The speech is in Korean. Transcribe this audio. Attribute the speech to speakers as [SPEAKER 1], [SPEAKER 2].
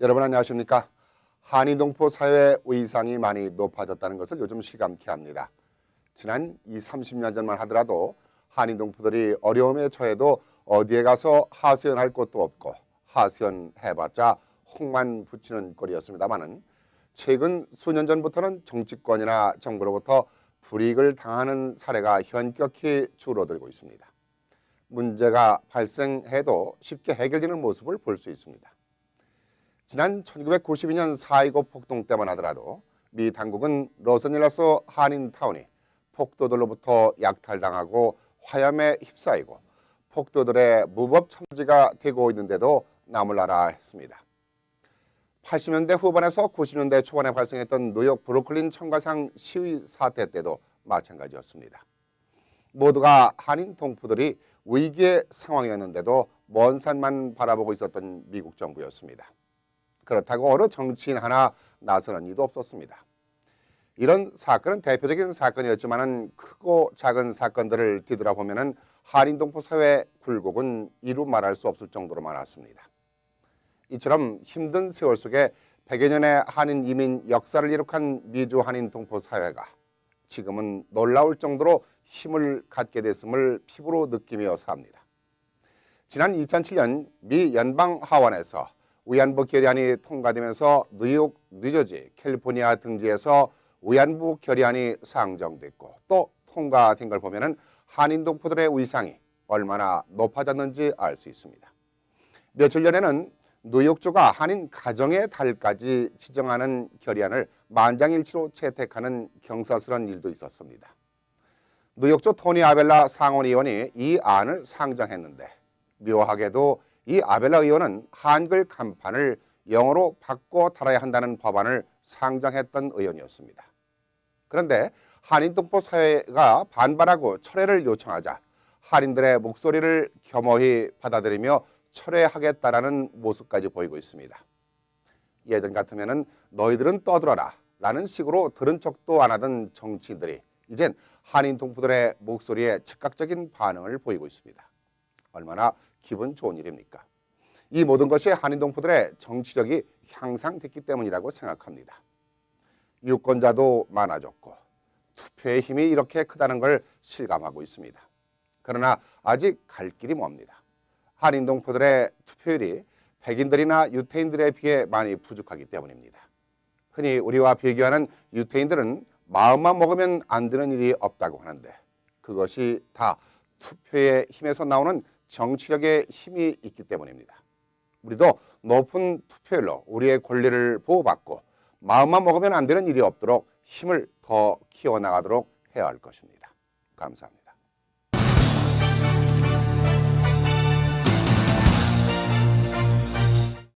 [SPEAKER 1] 여러분 안녕하십니까? 한인동포 사회 의상이 많이 높아졌다는 것을 요즘 실감케 합니다. 지난 2, 30년 전만 하더라도 한인동포들이 어려움에 처해도 어디에 가서 하소연할 곳도 없고 하소연 해봤자 홍만 붙이는 꼴이었습니다마는 최근 수년 전부터는 정치권이나 정부로부터 불이익을 당하는 사례가 현격히 줄어들고 있습니다. 문제가 발생해도 쉽게 해결되는 모습을 볼 수 있습니다. 지난 1992년 4.29 폭동 때만 하더라도 미 당국은 로스앤젤레스 한인타운이 폭도들로부터 약탈당하고 화염에 휩싸이고 폭도들의 무법 참지가 되고 있는데도 나물나라 했습니다. 80년대 후반에서 90년대 초반에 발생했던 뉴욕 브루클린 청가상 시위 사태 때도 마찬가지였습니다. 모두가 한인 동포들이 위기의 상황이었는데도 먼 산만 바라보고 있었던 미국 정부였습니다. 그렇다고 어느 정치인 하나 나서는 이도 없었습니다. 이런 사건은 대표적인 사건이었지만 크고 작은 사건들을 뒤돌아보면 한인 동포 사회 굴곡은 이루 말할 수 없을 정도로 많았습니다. 이처럼 힘든 세월 속에 100여 년의 한인 이민 역사를 이룩한 미주 한인 동포 사회가 지금은 놀라울 정도로 힘을 갖게 됐음을 피부로 느끼며 삽니다. 지난 2007년 미 연방 하원에서 위안부 결의안이 통과되면서 뉴욕, 뉴저지, 캘리포니아 등지에서 위안부 결의안이 상정됐고 또 통과된 걸 보면은 한인 동포들의 위상이 얼마나 높아졌는지 알 수 있습니다. 며칠 전에는 뉴욕주가 한인 가정의 달까지 지정하는 결의안을 만장일치로 채택하는 경사스러운 일도 있었습니다. 뉴욕주 토니 아벨라 상원 의원이 이 안을 상정했는데 묘하게도 이 아벨라 의원은 한글 간판을 영어로 바꿔 달아야 한다는 법안을 상정했던 의원이었습니다. 그런데 한인동포 사회가 반발하고 철회를 요청하자 한인들의 목소리를 겸허히 받아들이며 철회하겠다라는 모습까지 보이고 있습니다. 예전 같으면은 너희들은 떠들어라 라는 식으로 들은 척도 안 하던 정치인들이 이젠 한인 동포들의 목소리에 즉각적인 반응을 보이고 있습니다. 얼마나 기분 좋은 일입니까? 이 모든 것이 한인 동포들의 정치력이 향상됐기 때문이라고 생각합니다. 유권자도 많아졌고 투표의 힘이 이렇게 크다는 걸 실감하고 있습니다. 그러나 아직 갈 길이 멉니다. 한인 동포들의 투표율이 백인들이나 유태인들에 비해 많이 부족하기 때문입니다. 흔히 우리와 비교하는 유태인들은 마음만 먹으면 안 되는 일이 없다고 하는데 그것이 다 투표의 힘에서 나오는 정치력의 힘이 있기 때문입니다. 우리도 높은 투표율로 우리의 권리를 보호받고 마음만 먹으면 안 되는 일이 없도록 힘을 더 키워나가도록 해야 할 것입니다. 감사합니다.